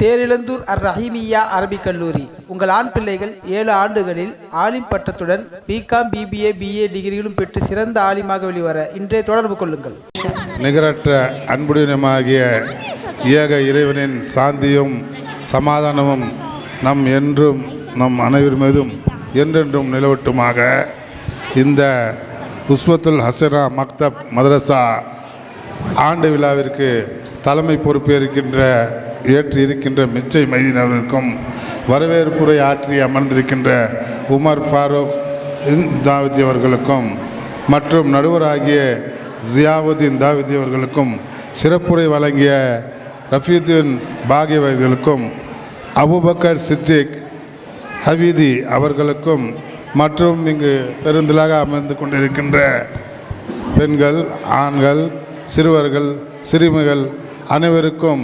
தேரிழந்தூர் அர் ரஹீமியா அரபிக் கல்லூரி. உங்கள் ஆண் பிள்ளைகள் ஏழு ஆண்டுகளில் ஆலிம் பட்டத்துடன் பிகாம் பிபிஏ பிஏ டிகிரிகளும் பெற்று சிறந்த ஆலிமாக வெளிவர இன்றே தொடர்பு கொள்ளுங்கள். நிகரற்ற அன்புடனமாகிய ஏக இறைவனின் சாந்தியும் சமாதானமும் நம் என்றும் நம் அனைவர் மீதும் என்றென்றும் நிலவட்டுமாக இந்த உஸ்வத்துல் ஹசனா மக்தப் மதரசா ஆண்டு விழாவிற்கு தலைமை பொறுப்பேற்கின்ற ஏற்றி இருக்கின்ற மிச்சை மைதினருக்கும் வரவேற்புரை ஆற்றி அமர்ந்திருக்கின்ற உமர் ஃபாரூக் தாவதி அவர்களுக்கும் மற்றும் நடுவராகிய ஜியாவுதீன் தாவதி அவர்களுக்கும் சிறப்புரை வழங்கிய ரஃபீதீன் பாகி அவர்களுக்கும் அபுபக்கர் சித்திக் ஹபீதி அவர்களுக்கும் மற்றும் இங்கு பெருந்திலாக அமர்ந்து கொண்டிருக்கின்ற பெண்கள் ஆண்கள் சிறுவர்கள் சிறுமிகள் அனைவருக்கும்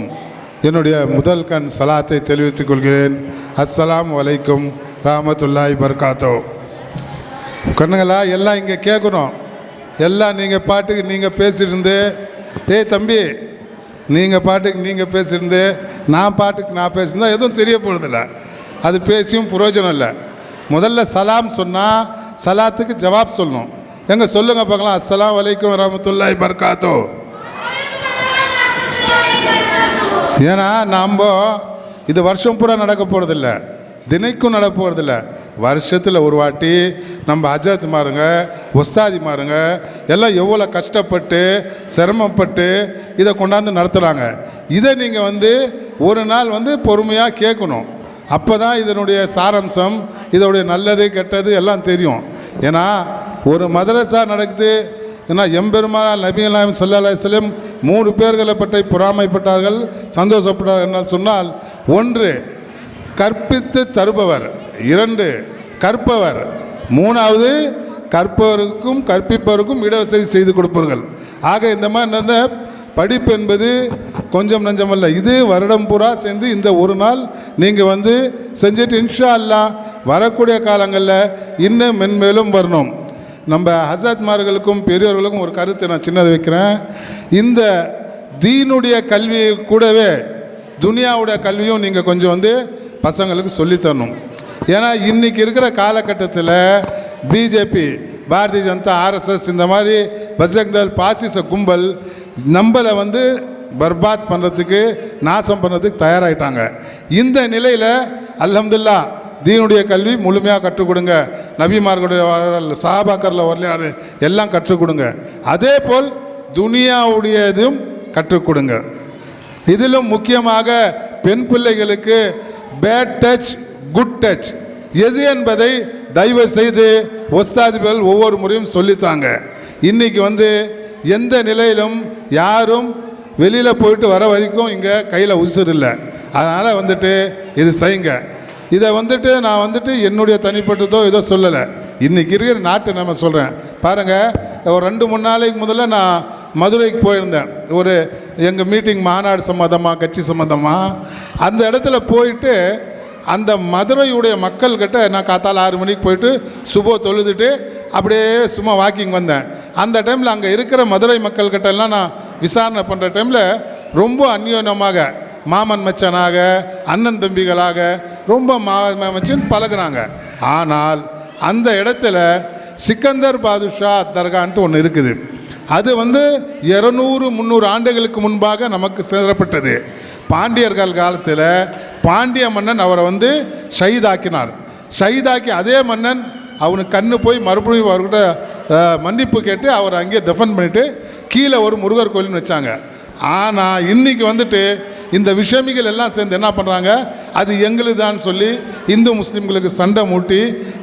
என்னுடைய முதல் கண் சலாத்தை தெரிவித்துக் கொள்கிறேன். அஸ்லாம் வலைக்கும் ராமத்துல்லாய் பர்காத்தோ. கண்ணுங்களா எல்லாம் இங்கே கேட்கணும் எல்லாம் நீங்கள் பாட்டுக்கு நீங்கள் பேசிட்டு டேய் தம்பி நீங்கள் பாட்டுக்கு நீங்கள் பேசிட்டு நான் பாட்டுக்கு நான் பேசியிருந்தா எதுவும் தெரிய போகிறதில்ல அது பேசியும் பிரயோஜனம் இல்லை. முதல்ல சலாம் சொன்னால் சலாத்துக்கு ஜவாப் சொல்லணும். எங்கே சொல்லுங்கள் பார்க்கலாம். அஸ்லாம் வலைக்கும் வரமத்துல்லாய் பர்காத்தோ. ஏன்னா நம்ம இது வருஷம் பூரா நடக்க போகிறதில்ல தினைக்கும் நடக்க போகிறதில்ல வருஷத்தில் ஒரு வாட்டி நம்ம அஜாத் மாருங்க ஒஸ்தாதி மாருங்க எல்லாம் எவ்வளோ கஷ்டப்பட்டு சிரமப்பட்டு இதை கொண்டாந்து நடத்துகிறாங்க இதை நீங்கள் வந்து ஒரு நாள் வந்து பொறுமையாக கேட்கணும். அப்போ தான் இதனுடைய சாரம்சம் இதோடைய நல்லது கெட்டது எல்லாம் தெரியும். ஏன்னா ஒரு மதரசா நடக்குது ஏன்னா எம்பெருமானால் நபி அலாம் சல்லா அலிஸ்லம் மூணு பேர்களை பற்றி பொறாமைப்பட்டார்கள் சந்தோஷப்பட்டார்கள் என்ன சொன்னால் ஒன்று கற்பித்து தருபவர் இரண்டு கற்பவர் மூணாவது கற்பவருக்கும் கற்பிப்பவருக்கும் இடவசதி செய்து கொடுப்பார்கள் ஆக இந்த மாதிரி நடந்த படிப்பு என்பது கொஞ்சம் நஞ்சமல்ல. இது வருடம் பூரா சேர்ந்து இந்த ஒரு நாள் நீங்கள் வந்து செஞ்சுட்டு இன்ஷா அல்லாஹ் வரக்கூடிய காலங்களில் இன்னும் மென்மேலும் வரணும். நம்ம ஹசாத்மார்களுக்கும் பெரியவர்களுக்கும் ஒரு கருத்தை நான் சின்னது வைக்கிறேன். இந்த தீனுடைய கல்வி கூடவே துனியாவுடைய கல்வியும் நீங்கள் கொஞ்சம் வந்து பசங்களுக்கு சொல்லித்தரணும். ஏன்னா இன்றைக்கி இருக்கிற காலகட்டத்தில் பிஜேபி பாரதிய ஜனதா ஆர்எஸ்எஸ் இந்த மாதிரி பஜ்ரங்தல் பாசிச கும்பல் நம்மளை வந்து பர்பாத் பண்ணுறதுக்கு நாசம் பண்ணுறதுக்கு தயாராகிட்டாங்க இந்த நிலையில் அல்ஹம்துல்லா தீனுடைய கல்வி முழுமையாக கற்றுக் கொடுங்க நபிமார்களுடைய சாபாக்கரில் சஹாபாக்கரில் வரலாறு எல்லாம் கற்றுக் கொடுங்க அதே போல் துனியாவுடையதும் கற்றுக் கொடுங்க இதிலும் முக்கியமாக பெண் பிள்ளைகளுக்கு பேட் டச் குட் டச் எது என்பதை தயவு செய்து ஒஸ்தாதிபர்கள் ஒவ்வொரு முறையும் சொல்லித்தாங்க. இன்னைக்கு வந்து எந்த நிலையிலும் யாரும் வெளியில் போயிட்டு வர வரைக்கும் இங்கே கையில் உசுர் இல்லை. அதனால் வந்துட்டு இது செய்யுங்க. இதை வந்துட்டு நான் வந்துட்டு என்னுடைய தனிப்பட்டதோ ஏதோ சொல்லலை. இன்றைக்கி இருக்கிற நாட்டை நம்ம சொல்கிறேன் பாருங்கள் ஒரு ரெண்டு மூணு நாளைக்கு முதல்ல நான் மதுரைக்கு போயிருந்தேன். ஒரு எங்கள் மீட்டிங் மாநாடு சம்மந்தமாக கட்சி சம்மந்தமாக அந்த இடத்துல போயிட்டு அந்த மதுரையுடைய மக்கள்கிட்ட நான் காத்தால ஆறு மணிக்கு போயிட்டு சுபோ தொழுதுட்டு அப்படியே சும்மா வாக்கிங் வந்தேன். அந்த டைமில் அங்கே இருக்கிற மதுரை மக்கள்கிட்ட எல்லாம் நான் விசாரணை பண்ணுற டைமில் ரொம்ப அந்யோன்யமாக மாமன் மச்சனாக அண்ணன் தம்பிகளாக ரொம்ப மா மச்சன் பழகுறாங்க. ஆனால் அந்த இடத்துல சிக்கந்தர் பாதுஷா தர்கான்ட்டு ஒன்று இருக்குது. அது வந்து இரநூறு முந்நூறு ஆண்டுகளுக்கு முன்பாக நமக்கு சேரப்பட்டது. பாண்டியர்கள் காலத்தில் பாண்டிய மன்னன் அவரை வந்து ஷஹீதாக்கினார். ஷஹீதாக்கி அதே மன்னன் அவனுக்கு கண்ணு போய் மறுபடியும் அவர்கிட்ட மன்னிப்பு கேட்டு அவர் அங்கேயே தஃபன் பண்ணிவிட்டு கீழே ஒரு முருகர் கோயில்னு வச்சாங்க. ஆனால் இன்னைக்கு வந்துட்டு இந்த விஷமிகள் எல்லாம் சேர்ந்து என்ன பண்ணுறாங்க அது எங்களுதான்னு சொல்லி இந்து முஸ்லீம்களுக்கு சண்டை மூட்டி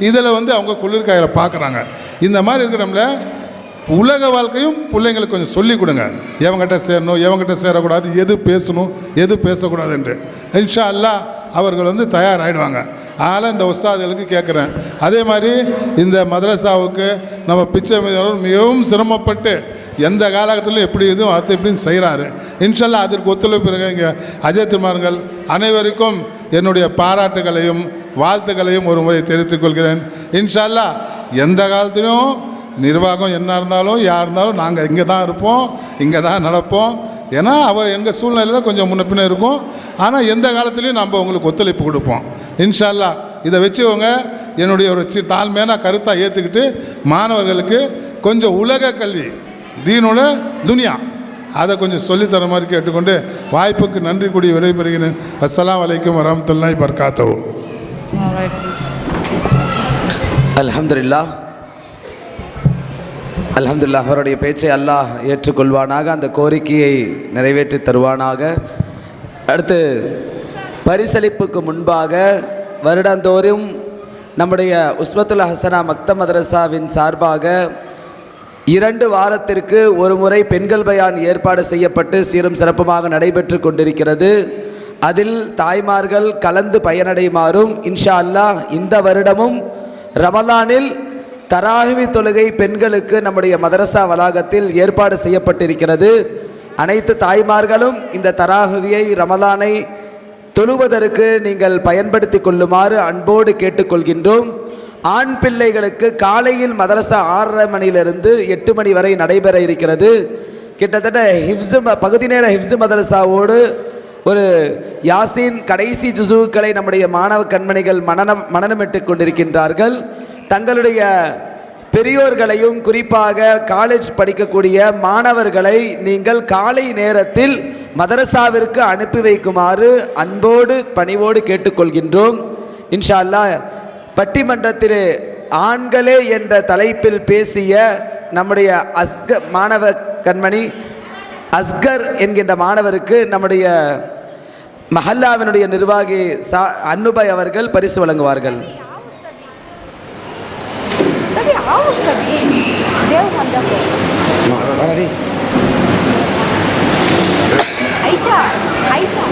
இதில் வந்து அவங்க குளிர்காயில பார்க்குறாங்க இந்த மாதிரி இருக்கிறோம்ல உலக வாழ்க்கையும் பிள்ளைங்களுக்கு கொஞ்சம் சொல்லிக் கொடுங்க. எவங்கிட்ட சேரணும் எவங்கிட்ட சேரக்கூடாது எது பேசணும் எது பேசக்கூடாதுன்ட்டு. இன்ஷா அல்லாஹ் அவர்கள் வந்து தயாராகிடுவாங்க அதனால் இந்த உஸ்தாதுகளுக்கு கேட்குறேன் அதே மாதிரி இந்த மதரசாவுக்கு நம்ம பிச்சை மிகவும் சிரமப்பட்டு எந்த காலகட்டத்திலும் எப்படி இதுவும் அது எப்படின்னு செய்கிறாரு இன்ஷல்லா அதற்கு ஒத்துழைப்பு இருக்க இங்கே அஜய் திருமார்கள் அனைவருக்கும் என்னுடைய பாராட்டுகளையும் வாழ்த்துக்களையும் ஒரு முறை தெரிவித்துக் கொள்கிறேன். இன்ஷல்லா எந்த காலத்திலும் நிர்வாகம் என்ன இருந்தாலும் யார் இருந்தாலும் நாங்கள் இங்கே தான் இருப்போம் இங்கே தான் நடப்போம். ஏன்னா அவள் எங்கள் சூழ்நிலையில் கொஞ்சம் முன்ன இருக்கும். ஆனால் எந்த காலத்துலேயும் நம்ம உங்களுக்கு ஒத்துழைப்பு கொடுப்போம். இன்ஷால்லா இதை வச்சுக்கோங்க. என்னுடைய ஒரு சி தாழ்மையான கருத்தாக ஏற்றுக்கிட்டு மாணவர்களுக்கு கொஞ்சம் உலக கல்வி தீனோட துனியா. அதை கொஞ்சம் சொல்லித்தர மாதிரி கேட்டுக்கொண்டு வாய்ப்புக்கு நன்றி கூடி விடைபெறுகிறேன். அஸ்லாம் அலைக்கும் வரமத்துல்லாய் பர்காத்தவும் அலமதுல்லா அலமதுல்லா அவருடைய பேச்சை அல்லாஹ் ஏற்றுக்கொள்வானாக அந்த கோரிக்கையை நிறைவேற்றி தருவானாக. அடுத்து பரிசளிப்புக்கு முன்பாக வருடந்தோறும் நம்முடைய உஸ்மத்துல் ஹசனா மக்த மதரசாவின் சார்பாக இரண்டு வாரத்திற்கு ஒரு முறை பெண்கள் பயான் ஏற்பாடு செய்யப்பட்டு சீரும் சிறப்புமாக நடைபெற்று கொண்டிருக்கிறது. அதில் தாய்மார்கள் கலந்து பயனடையுமாறும் இன்ஷா அல்லாஹ் இந்த வருடமும் ரமதானில் தராகுவி தொழுகை பெண்களுக்கு நம்முடைய மதரசா வளாகத்தில் ஏற்பாடு செய்யப்பட்டிருக்கிறது. அனைத்து தாய்மார்களும் இந்த தராகுவியை ரமதானை தொழுவதற்கு நீங்கள் பயன்படுத்தி கொள்ளுமாறு அன்போடு கேட்டுக்கொள்கின்றோம். ஆண் பிள்ளைகளுக்கு காலையில் மதரசா ஆறரை மணியிலிருந்து எட்டு மணி வரை நடைபெற இருக்கிறது. கிட்டத்தட்ட ஹிப்ஸு ம- பகுதி நேர ஹிப்ஸு மதரசாவோடு ஒரு யாசின் கடைசி ஜுசுக்களை நம்முடைய மாணவ கண்மணிகள் மனநம் மனநமிட்டு கொண்டிருக்கின்றார்கள். தங்களுடைய பெரியோர்களையும் குறிப்பாக காலேஜ் படிக்கக்கூடிய மாணவர்களை நீங்கள் காலை நேரத்தில் மதரசாவிற்கு அனுப்பி வைக்குமாறு அன்போடு பணிவோடு கேட்டுக்கொள்கின்றோம். இன்ஷா அல்லாஹ் பட்டிமன்றத்திலே ஆண்களே என்ற தலைப்பில் பேசிய நம்முடைய அஸ்க மாணவ கண்மணி அஸ்கர் என்கின்ற மாணவருக்கு நம்முடைய மஹல்லாவினுடைய நிர்வாகி சா அன்னுபாய் அவர்கள் பரிசு வழங்குவார்கள். ஐஷா ஐஷா.